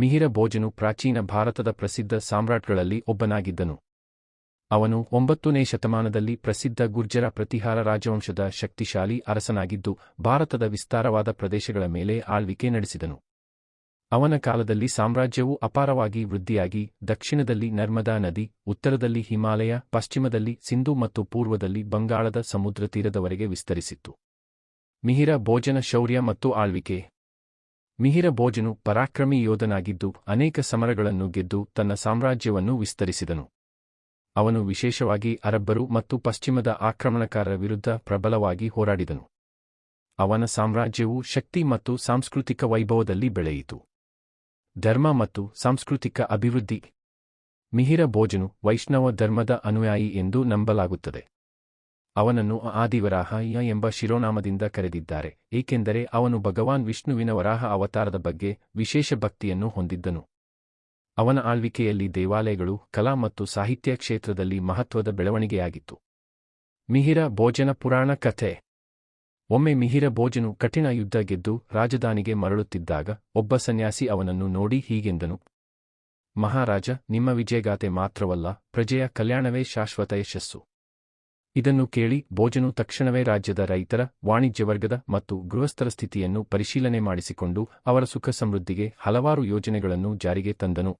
ಮಿಹಿರ ಭೋಜನು ಪ್ರಾಚೀನ ಭಾರತದ ಪ್ರಸಿದ್ಧ ಸಾಮ್ರಾಟ್ಗಳಲ್ಲಿ ಒಬ್ಬನಾಗಿದ್ದನು. ಅವನು ಒಂಬತ್ತನೇ ಶತಮಾನದಲ್ಲಿ ಪ್ರಸಿದ್ಧ ಗುರ್ಜರ ಪ್ರತಿಹಾರ ರಾಜವಂಶದ ಶಕ್ತಿಶಾಲಿ ಅರಸನಾಗಿದ್ದು, ಭಾರತದ ವಿಸ್ತಾರವಾದ ಪ್ರದೇಶಗಳ ಮೇಲೆ ಆಳ್ವಿಕೆ ನಡೆಸಿದನು. ಅವನ ಕಾಲದಲ್ಲಿ ಸಾಮ್ರಾಜ್ಯವು ಅಪಾರವಾಗಿ ವೃದ್ಧಿಯಾಗಿ, ದಕ್ಷಿಣದಲ್ಲಿ ನರ್ಮದಾ ನದಿ, ಉತ್ತರದಲ್ಲಿ ಹಿಮಾಲಯ, ಪಶ್ಚಿಮದಲ್ಲಿ ಸಿಂಧು ಮತ್ತು ಪೂರ್ವದಲ್ಲಿ ಬಂಗಾಳದ ಸಮುದ್ರ ತೀರದವರೆಗೆ ವಿಸ್ತರಿಸಿತ್ತು. ಮಿಹಿರ ಭೋಜನ ಶೌರ್ಯ ಮತ್ತು ಆಳ್ವಿಕೆ ಮಿಹಿರ ಭೋಜನು ಪರಾಕ್ರಮಿ ಯೋಧನಾಗಿದ್ದು ಅನೇಕ ಸಮರಗಳನ್ನು ಗೆದ್ದು ತನ್ನ ಸಾಮ್ರಾಜ್ಯವನ್ನು ವಿಸ್ತರಿಸಿದನು. ಅವನು ವಿಶೇಷವಾಗಿ ಅರಬ್ಬರು ಮತ್ತು ಪಶ್ಚಿಮದ ಆಕ್ರಮಣಕಾರರ ವಿರುದ್ಧ ಪ್ರಬಲವಾಗಿ ಹೋರಾಡಿದನು. ಅವನ ಸಾಮ್ರಾಜ್ಯವು ಶಕ್ತಿ ಮತ್ತು ಸಾಂಸ್ಕೃತಿಕ ವೈಭವದಲ್ಲಿ ಬೆಳೆಯಿತು. ಧರ್ಮ ಮತ್ತು ಸಾಂಸ್ಕೃತಿಕ ಅಭಿವೃದ್ಧಿ. ಮಿಹಿರ ಭೋಜನು ವೈಷ್ಣವ ಧರ್ಮದ ಅನುಯಾಯಿ ಎಂದು ನಂಬಲಾಗುತ್ತದೆ. ಅವನನ್ನು ಆದಿವರಾಹ ಎಂಬ ಶಿರೋನಾಮದಿಂದ ಕರೆದಿದ್ದಾರೆ, ಏಕೆಂದರೆ ಅವನು ಭಗವಾನ್ ವಿಷ್ಣುವಿನ ವರಾಹ ಅವತಾರದ ಬಗ್ಗೆ ವಿಶೇಷ ಭಕ್ತಿಯನ್ನು ಹೊಂದಿದ್ದನು. ಅವನ ಆಳ್ವಿಕೆಯಲ್ಲಿ ದೇವಾಲಯಗಳು, ಕಲಾ ಮತ್ತು ಸಾಹಿತ್ಯ ಕ್ಷೇತ್ರದಲ್ಲಿ ಮಹತ್ವದ ಬೆಳವಣಿಗೆಯಾಗಿತ್ತು. ಮಿಹಿರ ಭೋಜನ ಪುರಾಣ ಕಥೆ. ಒಮ್ಮೆ ಮಿಹಿರ ಭೋಜನು ಕಠಿಣ ಯುದ್ಧ ಗೆದ್ದು ರಾಜಧಾನಿಗೆ ಮರಳುತ್ತಿದ್ದಾಗ ಒಬ್ಬ ಸನ್ಯಾಸಿ ಅವನನ್ನು ನೋಡಿ ಹೀಗೆಂದನು. ಮಹಾರಾಜ, ನಿಮ್ಮ ವಿಜಯಗಾಥೆ ಮಾತ್ರವಲ್ಲ, ಪ್ರಜೆಯ ಕಲ್ಯಾಣವೇ ಶಾಶ್ವತ ಯಶಸ್ಸು. ಇದನ್ನು ಕೇಳಿ ಭೋಜನು ತಕ್ಷಣವೇ ರಾಜ್ಯದ ರೈತರ, ವಾಣಿಜ್ಯ ವರ್ಗದ ಮತ್ತು ಗೃಹಸ್ಥರ ಸ್ಥಿತಿಯನ್ನು ಪರಿಶೀಲನೆ ಮಾಡಿಸಿಕೊಂಡು ಅವರ ಸುಖ ಸಮೃದ್ಧಿಗೆ ಹಲವಾರು ಯೋಜನೆಗಳನ್ನು ಜಾರಿಗೆ ತಂದನು.